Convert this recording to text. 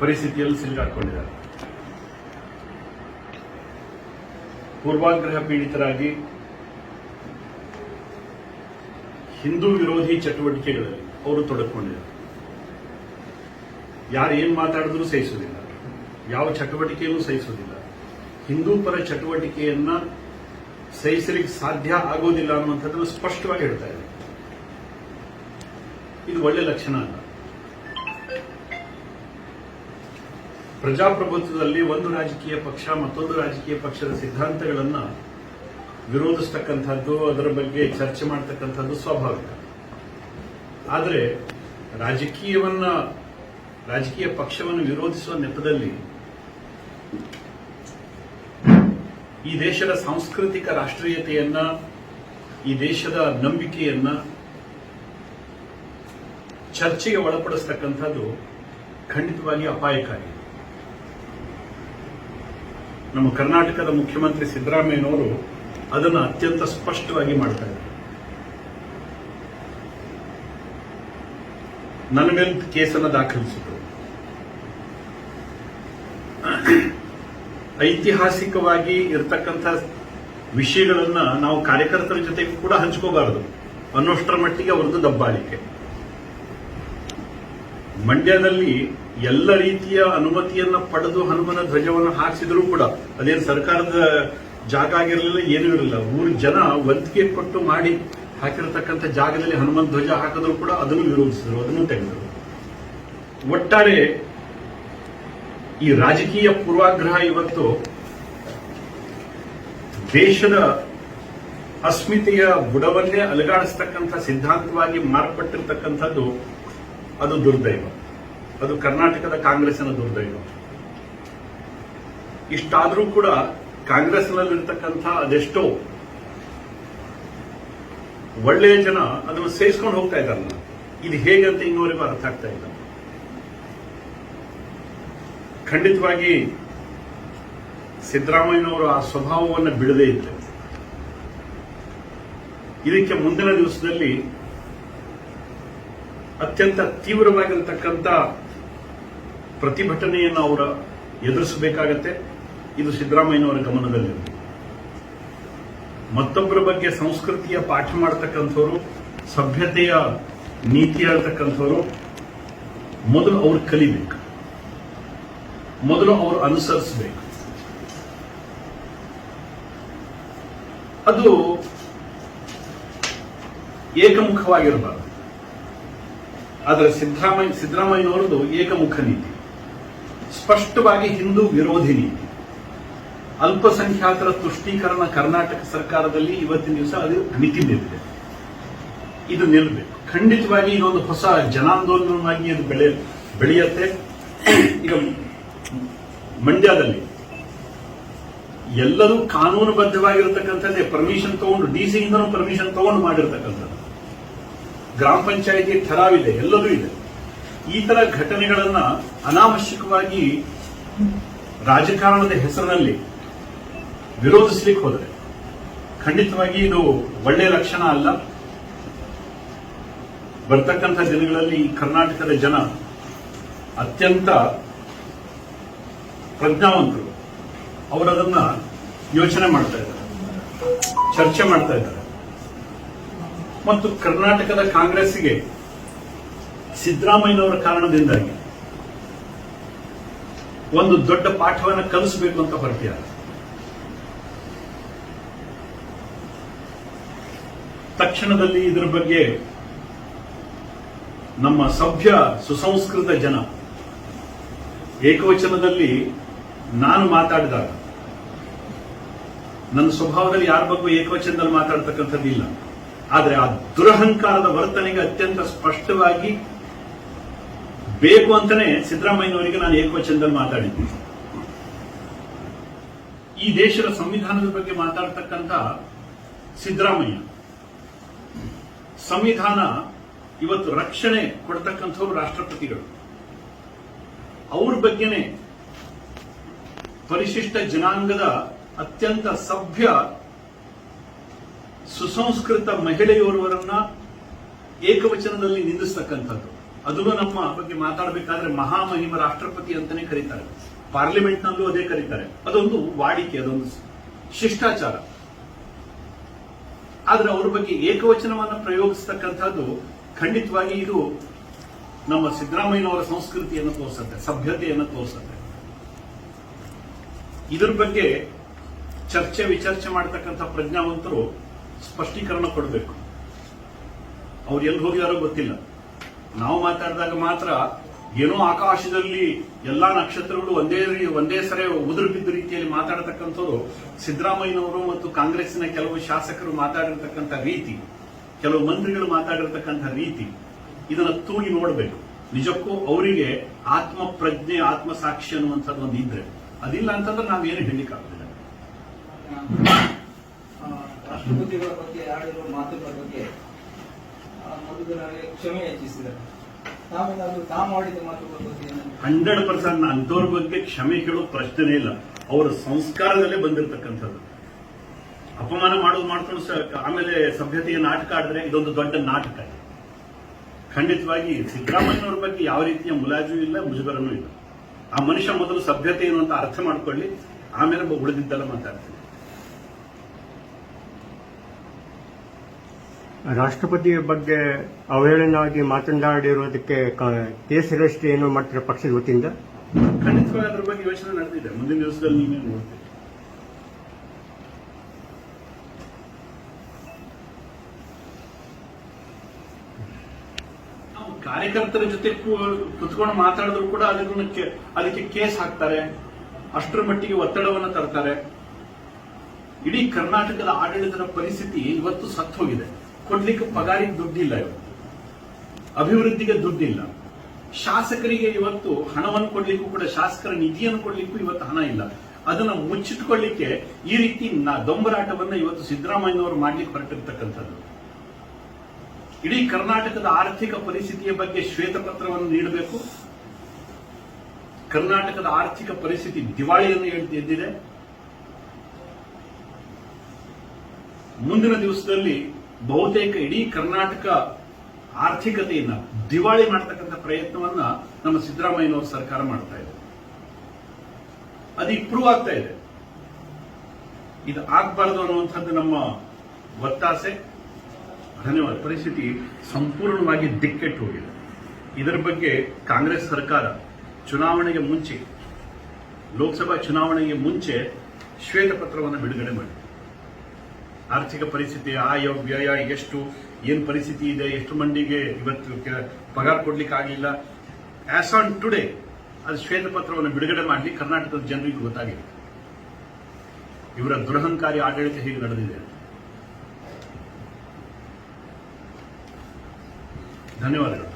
ಪರಿಸ್ಥಿತಿಯಲ್ಲಿ ಸಿಲುಕಾಕೊಂಡಿದ್ದಾರೆ ಪೂರ್ವಾಗ್ರಹ ಪೀಡಿತರಾಗಿ ಹಿಂದೂ ವಿರೋಧಿ ಚಟುವಟಿಕೆಗಳಲ್ಲಿ ಅವರು ತೊಡಕೊಂಡಿದ್ದಾರೆ. ಯಾರು ಏನ್ ಮಾತಾಡಿದ್ರೂ ಸಹಿಸುವುದಿಲ್ಲ. ಯಾವ ಚಟುವಟಿಕೆಯನ್ನು ಸಹಿಸುವುದಿಲ್ಲ. ಹಿಂದೂ ಪರ ಚಟುವಟಿಕೆಯನ್ನ ಸಹಿಸಲಿಕ್ಕೆ ಸಾಧ್ಯ ಆಗೋದಿಲ್ಲ ಅನ್ನುವಂಥದ್ದನ್ನು ಸ್ಪಷ್ಟವಾಗಿ ಹೇಳ್ತಾ ಇದೆ ಇದು ಒಳ್ಳೆ ಲಕ್ಷಣ ಅಲ್ಲ. ಪ್ರಜಾಪ್ರಭುತ್ವದಲ್ಲಿ ಒಂದು ರಾಜಕೀಯ ಪಕ್ಷ ಮತ್ತೊಂದು ರಾಜಕೀಯ ಪಕ್ಷದ ಸಿದ್ಧಾಂತಗಳನ್ನ ವಿರೋಧಿಸ್ತಕ್ಕಂಥದ್ದು, ಅದರ ಬಗ್ಗೆ ಚರ್ಚೆ ಮಾಡ್ತಕ್ಕಂಥದ್ದು ಸ್ವಾಭಾವಿಕ. ಆದರೆ ರಾಜಕೀಯವನ್ನ, ರಾಜಕೀಯ ಪಕ್ಷವನ್ನು ವಿರೋಧಿಸುವ ನೆಪದಲ್ಲಿ ಈ ದೇಶದ ಸಾಂಸ್ಕೃತಿಕ ರಾಷ್ಟ್ರೀಯತೆಯನ್ನ, ಈ ದೇಶದ ನಂಬಿಕೆಯನ್ನ ಚರ್ಚೆಗೆ ಒಳಪಡಿಸ್ತಕ್ಕಂಥದ್ದು ಖಂಡಿತವಾಗಿ ಅಪಾಯಕಾರಿ. ನಮ್ಮ ಕರ್ನಾಟಕದ ಮುಖ್ಯಮಂತ್ರಿ ಸಿದ್ದರಾಮಯ್ಯನವರು ಅದನ್ನು ಅತ್ಯಂತ ಸ್ಪಷ್ಟವಾಗಿ ಮಾಡ್ತಾ ಇದ್ದಾರೆ. ನನ್ನ ಮೇಲೆ ಕೇಸನ್ನು ದಾಖಲಿಸಿದರು. ಐತಿಹಾಸಿಕವಾಗಿ ಇರತಕ್ಕಂಥ ವಿಷಯಗಳನ್ನ ನಾವು ಕಾರ್ಯಕರ್ತರ ಜೊತೆಗೆ ಕೂಡ ಹಂಚ್ಕೋಬಾರದು. ಅನ್ನೋಷ್ಟರ ಮಟ್ಟಿಗೆ ಅವರದ್ದು ದಬ್ಬಾಳಿಕೆ. ಮಂಡ್ಯದಲ್ಲಿ ಎಲ್ಲ ರೀತಿಯ ಅನುಮತಿಯನ್ನ ಪಡೆದು ಹನುಮನ ಧ್ವಜವನ್ನು ಹಾಕಿಸಿದ್ರು ಕೂಡ ಅದೇನು ಸರ್ಕಾರದ ಜಾಗ ಆಗಿರಲಿಲ್ಲ, ಏನೂ ಇರಲಿಲ್ಲ. ಊರು ಜನ ವಂತಿಗೆ ಕೊಟ್ಟು ಮಾಡಿ ಹಾಕಿರತಕ್ಕಂಥ ಜಾಗದಲ್ಲಿ ಹನುಮನ್ ಧ್ವಜ ಹಾಕಿದ್ರು ಕೂಡ ಅದನ್ನು ವಿರೋಧಿಸಿದ್ರು, ಅದನ್ನು ತೆಗೆದರು. ಒಟ್ಟಾರೆ ಈ ರಾಜಕೀಯ ಪೂರ್ವಾಗ್ರಹ ಇವತ್ತು ದೇಶದ ಅಸ್ಮಿತೆಯ ಬುಡವನ್ನೇ ಅಲುಗಾಡಿಸ್ತಕ್ಕಂಥ ಸಿದ್ಧಾಂತವಾಗಿ ಮಾರ್ಪಟ್ಟಿರ್ತಕ್ಕಂಥದ್ದು ಅದು ದುರ್ದೈವ. ಅದು ಕರ್ನಾಟಕದ ಕಾಂಗ್ರೆಸ್ನ ದುರ್ದೈವ. ಇಷ್ಟಾದರೂ ಕೂಡ ಕಾಂಗ್ರೆಸ್ನಲ್ಲಿರ್ತಕ್ಕಂಥ ಅದೆಷ್ಟೋ ಒಳ್ಳೆಯ ಜನ ಅದನ್ನು ಸೇರಿಸ್ಕೊಂಡು ಹೋಗ್ತಾ ಇದ್ದಾರಲ್ಲ ಇದು ಹೇಗಂತ ಇನ್ನೋರಿಗೂ ಅರ್ಥ ಆಗ್ತಾ ಇಲ್ಲ. ಖಂಡಿತವಾಗಿ ಸಿದ್ದರಾಮಯ್ಯನವರು ಆ ಸ್ವಭಾವವನ್ನು ಬಿಡದೇ ಇದ್ದರು ಇದಕ್ಕೆ ಮುಂದಿನ ದಿವಸದಲ್ಲಿ ಅತ್ಯಂತ ತೀವ್ರವಾಗಿರತಕ್ಕಂಥ ಪ್ರತಿಭಟನೆಯನ್ನು ಅವರ ಎದುರಿಸಬೇಕಾಗತ್ತೆ. ಇದು ಸಿದ್ದರಾಮಯ್ಯನವರ ಗಮನದಲ್ಲಿದೆ ಮತ್ತೊಬ್ಬರ ಬಗ್ಗೆ ಸಂಸ್ಕೃತಿಯ ಪಾಠ ಮಾಡತಕ್ಕಂಥವ್ರು, ಸಭ್ಯತೆಯ ನೀತಿ ಹೇಳ್ತಕ್ಕಂಥವ್ರು, ಮೊದಲು ಅವರು ಕಲಿಬೇಕು. ಮೊದಲು ಅವರು ಅನುಸರಿಸಬೇಕು. ಅದು ಏಕಮುಖವಾಗಿರಬಾರದು. ಆದರೆ ಸಿದ್ದರಾಮಯ್ಯ ಸಿದ್ದರಾಮಯ್ಯನವರದು ಏಕಮುಖ ನೀತಿ. ಸ್ಪಷ್ಟವಾಗಿ ಹಿಂದೂ ವಿರೋಧಿ ನೀತಿ. ಅಲ್ಪಸಂಖ್ಯಾತರ ತುಷ್ಟೀಕರಣ ಕರ್ನಾಟಕ ಸರ್ಕಾರದಲ್ಲಿ ಇವತ್ತಿನ ದಿವಸ ಅದು ಮಿತಿ ನಿಲ್ಲಿದೆ ಇದು ನಿಲ್ಲಬೇಕು ಖಂಡಿತವಾಗಿ ಇದೊಂದು ಹೊಸ ಜನಾಂದೋಲನವಾಗಿ ಅದು ಬೆಳೆ, ಬೆಳೆಯುತ್ತೆ. ಈಗ ಮಂಡ್ಯದಲ್ಲಿ ಎಲ್ಲರೂ ಕಾನೂನುಬದ್ಧವಾಗಿರತಕ್ಕಂಥದ್ದೇ. ಪರ್ಮಿಷನ್ ತಗೊಂಡು ಡಿ ಸಿಯಿಂದನೂ ಪರ್ಮಿಷನ್ ತಗೊಂಡು ಮಾಡಿರ್ತಕ್ಕಂಥದ್ದು. ಗ್ರಾಮ ಪಂಚಾಯಿತಿ ಠರಾವಿದೆ ಎಲ್ಲದೂ ಇದೆ. ಈ ತರ ಘಟನೆಗಳನ್ನ ಅನಾವಶ್ಯಕವಾಗಿ ರಾಜಕಾರಣದ ಹೆಸರಿನಲ್ಲಿ ವಿರೋಧಿಸಲಿಕ್ಕೆ ಹೋದರೆ, ಖಂಡಿತವಾಗಿ ಇದು ಒಳ್ಳೆಯ ಲಕ್ಷಣ ಅಲ್ಲ. ಬರ್ತಕ್ಕಂಥ ದಿನಗಳಲ್ಲಿ ಕರ್ನಾಟಕದ ಜನ ಅತ್ಯಂತ ಪ್ರಜ್ಞಾವಂತರು. ಅವರದನ್ನ ಯೋಚನೆ ಮಾಡ್ತಾ ಇದ್ದಾರೆ, ಚರ್ಚೆ ಮಾಡ್ತಾ ಇದ್ದಾರೆ. ಮತ್ತು ಕರ್ನಾಟಕದ ಕಾಂಗ್ರೆಸ್ಗೆ ಸಿದ್ದರಾಮಯ್ಯನವರ ಕಾರಣದಿಂದಾಗಿ ಒಂದು ದೊಡ್ಡ ಪಾಠವನ್ನು ಕಲಿಸಬೇಕು ಅಂತ ಹೊರಟಿದ್ದಾರೆ. ತಕ್ಷಣದಲ್ಲಿ ಇದರ ಬಗ್ಗೆ ನಮ್ಮ ಸಭ್ಯ ಸುಸಂಸ್ಕೃತ ಜನ ಏಕವಚನದಲ್ಲಿ ನಾನು ಮಾತಾಡಿದಾಗ ನನ್ನ ಸ್ವಭಾವದಲ್ಲಿ ಯಾರ ಬಗ್ಗೆ ಏಕವಚನದಲ್ಲಿ ಮಾತಾಡ್ತಕ್ಕಂಥದ್ದಿಲ್ಲ. ಆದರೆ ಆ ದುರಹಂಕಾರದ ವರ್ತನೆಗೆ ಅತ್ಯಂತ ಸ್ಪಷ್ಟವಾಗಿ ಬೇಕು ಅಂತಾನೆ ಸಿದ್ದರಾಮಯ್ಯನವರಿಗೆ ನಾನು ಏಕವಚನದಲ್ಲಿ ಮಾತಾಡಿದ್ದೀನಿ ಈ ದೇಶದ ಸಂವಿಧಾನದ ಬಗ್ಗೆ ಮಾತಾಡ್ತಕ್ಕಂಥ ಸಿದ್ದರಾಮಯ್ಯ, ಸಂವಿಧಾನ ಇವತ್ತು ರಕ್ಷಣೆ ಕೊಡ್ತಕ್ಕಂಥವ್ರು ರಾಷ್ಟ್ರಪತಿಗಳು. ಅವ್ರ ಬಗ್ಗೆನೆ ಪರಿಶಿಷ್ಟ ಜನಾಂಗದ ಅತ್ಯಂತ ಸಭ್ಯ ಸುಸಂಸ್ಕೃತ ಮಹಿಳೆಯೋರ್ವರನ್ನ ಏಕವಚನದಲ್ಲಿ ನಿಂದಿಸ್ತಕ್ಕಂಥದ್ದು. ಅದನ್ನು ನಮ್ಮ ಬಗ್ಗೆ ಮಾತಾಡಬೇಕಾದ್ರೆ ಮಹಾಮಹಿಮ ರಾಷ್ಟ್ರಪತಿ ಅಂತಾನೆ ಕರೀತಾರೆ. ಪಾರ್ಲಿಮೆಂಟ್ ನಲ್ಲೂ ಅದೇ ಕರೀತಾರೆ. ಅದೊಂದು ವಾಡಿಕೆ, ಅದೊಂದು ಶಿಷ್ಟಾಚಾರ. ಆದ್ರೆ ಅವ್ರ ಬಗ್ಗೆ ಏಕವಚನವನ್ನ ಪ್ರಯೋಗಿಸ್ತಕ್ಕಂಥದ್ದು ಖಂಡಿತವಾಗಿ ಇದು ನಮ್ಮ ಸಿದ್ದರಾಮಯ್ಯನವರ ಸಂಸ್ಕೃತಿಯನ್ನು ತೋರಿಸುತ್ತೆ, ಸಭ್ಯತೆಯನ್ನು ತೋರಿಸುತ್ತೆ. ಇದ್ರ ಬಗ್ಗೆ ಚರ್ಚೆ ವಿಚರ್ಚೆ ಮಾಡತಕ್ಕಂಥ ಪ್ರಜ್ಞಾವಂತರು ಸ್ಪಷ್ಟೀಕರಣ ಕೊಡಬೇಕು. ಅವ್ರು ಎಲ್ಲಿ ಹೋಗಿದಾರೋ ಗೊತ್ತಿಲ್ಲ. ನಾವು ಮಾತಾಡಿದಾಗ ಮಾತ್ರ ಏನೋ ಆಕಾಶದಲ್ಲಿ ಎಲ್ಲಾ ನಕ್ಷತ್ರಗಳು ಒಂದೇ ಒಂದೇ ಸರಿ ಉದುರು ಬಿದ್ದ ರೀತಿಯಲ್ಲಿ ಮಾತಾಡತಕ್ಕಂಥವ್ರು ಸಿದ್ದರಾಮಯ್ಯನವರು ಮತ್ತು ಕಾಂಗ್ರೆಸ್ನ ಕೆಲವು ಶಾಸಕರು ಮಾತಾಡಿರ್ತಕ್ಕಂಥ ರೀತಿ ಕೆಲವು ಮಂತ್ರಿಗಳು ಮಾತಾಡಿರ್ತಕ್ಕಂಥ ರೀತಿ ಇದನ್ನ ತೂಗಿ ನೋಡಬೇಕು. ನಿಜಕ್ಕೂ ಅವರಿಗೆ ಆತ್ಮ ಪ್ರಜ್ಞೆ ಆತ್ಮ ಸಾಕ್ಷಿ ಅನ್ನುವಂಥದ್ದು ಒಂದು ಇದ್ರೆ ಅದಿಲ್ಲ ಅಂತಂದ್ರೆ ನಾವೇನು ಹೇಳಲಿಕ್ಕಾಗೋದಿಲ್ಲ. ಆ, ರಾಷ್ಟ್ರಪತಿಗಳ ಬಗ್ಗೆ, ಆಡಿರುವ ಮಾತುಗಳ ಬಗ್ಗೆ ಮಧುಗರಾಗಿ ಕ್ಷಮೆ ಹೆಚ್ಚಿಸಿದ್ದಾರೆ ಹಂಡ್ರೆಡ್ ಪರ್ಸೆಂಟ್ ಅಂಥವ್ರ ಬಗ್ಗೆ ಕ್ಷಮೆ ಕೇಳೋ ಪ್ರಶ್ನೆ ಇಲ್ಲ. ಅವರ ಸಂಸ್ಕಾರದಲ್ಲೇ ಬಂದಿರತಕ್ಕಂಥದ್ದು. ಅಪಮಾನ ಮಾಡೋದು ಮಾಡ್ಕೊಂಡು ಆಮೇಲೆ ಸಭ್ಯತೆಯ ನಾಟಕ ಆಡಿದ್ರೆ ಇದೊಂದು ದೊಡ್ಡ ನಾಟಕ ಖಂಡಿತವಾಗಿ ಸಿದ್ದರಾಮಯ್ಯನವ್ರ ಬಗ್ಗೆ ಯಾವ ರೀತಿಯ ಮುಲಾಜು ಇಲ್ಲ, ಮುಜುಗರನೂ ಇಲ್ಲ. ಆ ಮನುಷ್ಯ ಮೊದಲು ಸಭ್ಯತೆ ಏನು ಅಂತ ಅರ್ಥ ಮಾಡ್ಕೊಳ್ಳಿ, ಆಮೇಲೆ ಉಳಿದಿದ್ದೆಲ್ಲ ಮಾತಾಡ್ತೀನಿ. ರಾಷ್ಟ್ರಪತಿಯ ಬಗ್ಗೆ ಅವಹೇಳನವಾಗಿ ಮಾತನಾಡಿರುವುದಕ್ಕೆ ಕ- ಕೇಸ್ ರಿಜಿಸ್ಟ್ರಿ ಏನು ಮಾಡ್ತಾರೆ ಪಕ್ಷದ ವತಿಯಿಂದ ಖಂಡಿತವಾಗಿ ಅದ್ರ ಬಗ್ಗೆ ಯೋಚನೆ ನಡೆದಿದೆ. ಮುಂದಿನ ದಿವಸದಲ್ಲಿ ನೀವೇ ನೋಡ್ತೀವಿ ಕಾರ್ಯಕರ್ತರ ಜೊತೆ ಕೂ- ಕುತ್ಕೊಂಡು ಮಾತಾಡಿದ್ರು ಕೂಡ ಅದನ್ನ ಕೆ- ಅದಕ್ಕೆ ಕೇಸ್ ಹಾಕ್ತಾರೆ. ಅಷ್ಟರ ಮಟ್ಟಿಗೆ ಒತ್ತಡವನ್ನು ತರ್ತಾರೆ. ಇಡೀ ಕರ್ನಾಟಕದ ಆಡಳಿತದ ಪರಿಸ್ಥಿತಿ ಇವತ್ತು ಸತ್ತು ಹೋಗಿದೆ. ಕೊಡ್ಲಿಕ್ಕೆ ಪಗಾರಿಗೆ ದುಡ್ಡಿಲ್ಲ ಇವತ್ತು ಅಭಿವೃದ್ಧಿಗೆ ದುಡ್ಡಿಲ್ಲ. ಶಾಸಕರಿಗೆ ಇವತ್ತು ಹಣವನ್ನು ಕೊಡ್ಲಿಕ್ಕೂ ಕೂಡ, ಶಾಸಕರ ನಿಧಿಯನ್ನು ಕೊಡ್ಲಿಕ್ಕೂ ಇವತ್ತು ಹಣ ಇಲ್ಲ. ಅದನ್ನ ಮುಚ್ಚಿಟ್ಕೊಳ್ಳಿಕ್ಕೆ ಈ ರೀತಿ ದೊಂಬರಾಟವನ್ನು ಇವತ್ತು ಸಿದ್ದರಾಮಯ್ಯನವರು ಮಾಡ್ಲಿಕ್ಕೆ ಹೊರಟಿರ್ತಕ್ಕಂಥದ್ದು. ಇಡೀ ಕರ್ನಾಟಕದ ಆರ್ಥಿಕ ಪರಿಸ್ಥಿತಿಯ ಬಗ್ಗೆ ಶ್ವೇತಪತ್ರವನ್ನು ನೀಡಬೇಕು. ಕರ್ನಾಟಕದ ಆರ್ಥಿಕ ಪರಿಸ್ಥಿತಿ ದಿವಾಳಿಯನ್ನು ಎದ್- ಎದ್ದಿದೆ. ಮುಂದಿನ ದಿವಸದಲ್ಲಿ ಬಹುತೇಕ ಇಡೀ ಕರ್ನಾಟಕ ಆರ್ಥಿಕತೆಯನ್ನ ದಿವಾಳಿ ಮಾಡತಕ್ಕಂಥ ಪ್ರಯತ್ನವನ್ನ ನಮ್ಮ ಸಿದ್ದರಾಮಯ್ಯನವರ ಸರ್ಕಾರ ಮಾಡ್ತಾ ಇದೆ. ಅದು ಇಪ್ರೂವ್ ಆಗ್ತಾ ಇದೆ. ಇದು ಆಗ್ಬಾರ್ದು ಅನ್ನುವಂಥದ್ದು ನಮ್ಮ ಒತ್ತಾಸೆ. ಧನ್ಯವಾದ. ಪರಿಸ್ಥಿತಿ ಸಂಪೂರ್ಣವಾಗಿ ದಿಕ್ಕೆಟ್ಟು ಹೋಗಿದೆ. ಇದರ ಬಗ್ಗೆ ಕಾಂಗ್ರೆಸ್ ಸರ್ಕಾರ ಚುನಾವಣೆಗೆ ಮುಂಚೆ, ಲೋಕಸಭಾ ಚುನಾವಣೆಗೆ ಮುಂಚೆ ಶ್ವೇತಪತ್ರವನ್ನು ಬಿಡುಗಡೆ ಮಾಡಿದೆ. ಆರ್ಥಿಕ ಪರಿಸ್ಥಿತಿ ಆಯ ವ್ಯಯ, ಎಷ್ಟು, ಏನ್ ಪರಿಸ್ಥಿತಿ ಇದೆ, ಎಷ್ಟು ಮಂದಿಗೆ ಇವತ್ತು ಪಗಾರ ಕೊಡ್ಲಿಕ್ಕೆ ಆಗಲಿಲ್ಲ. ಆಸ್ ಆನ್ ಟುಡೇ ಅದು ಶ್ವೇತಪತ್ರವನ್ನು ಬಿಡುಗಡೆ ಮಾಡಲಿ ಕರ್ನಾಟಕದ ಜನರಿಗೆ ಗೊತ್ತಾಗಿದೆ. ಇವರ ದುರಹಂಕಾರಿ ಆಡಳಿತ ಹೇಗೆ ನಡೆದಿದೆ ಧನ್ಯವಾದಗಳು.